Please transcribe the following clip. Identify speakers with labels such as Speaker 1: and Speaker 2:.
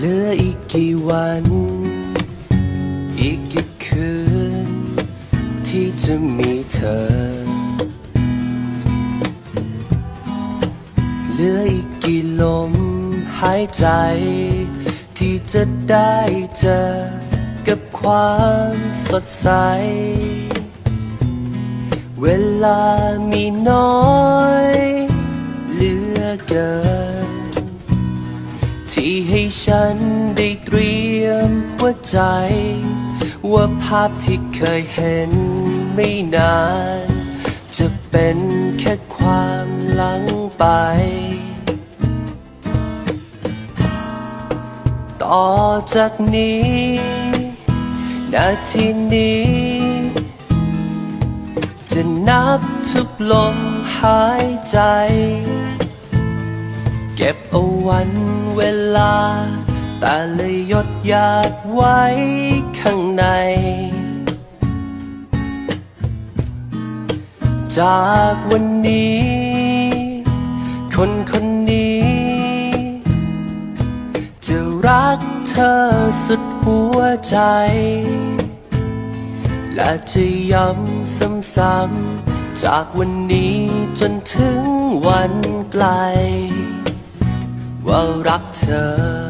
Speaker 1: เหลืออีกกี่วัน อีกกี่คืน ที่จะมีเธอ เหลืออีกกี่ลมหายใจ ที่จะได้เจอ กับความสดใส เวลามีน้อย เหลือเกิน ที่ให้ฉันได้เตรียมหัวใจ ว่าภาพที่เคยเห็นไม่นาน จะเป็นแค่ความหลังไป ต่อจากนี้นาทีนี้ จะนับทุกลมหายใจ เก็บเอาวันเวลา แต่เลยยดหยาดไว้ข้างใน จากวันนี้ คนคนนี้ จะรักเธอสุดหัวใจ และจะย้ำซ้ำๆจากวันนี้จนถึงวันไกล ว่ารักเธอ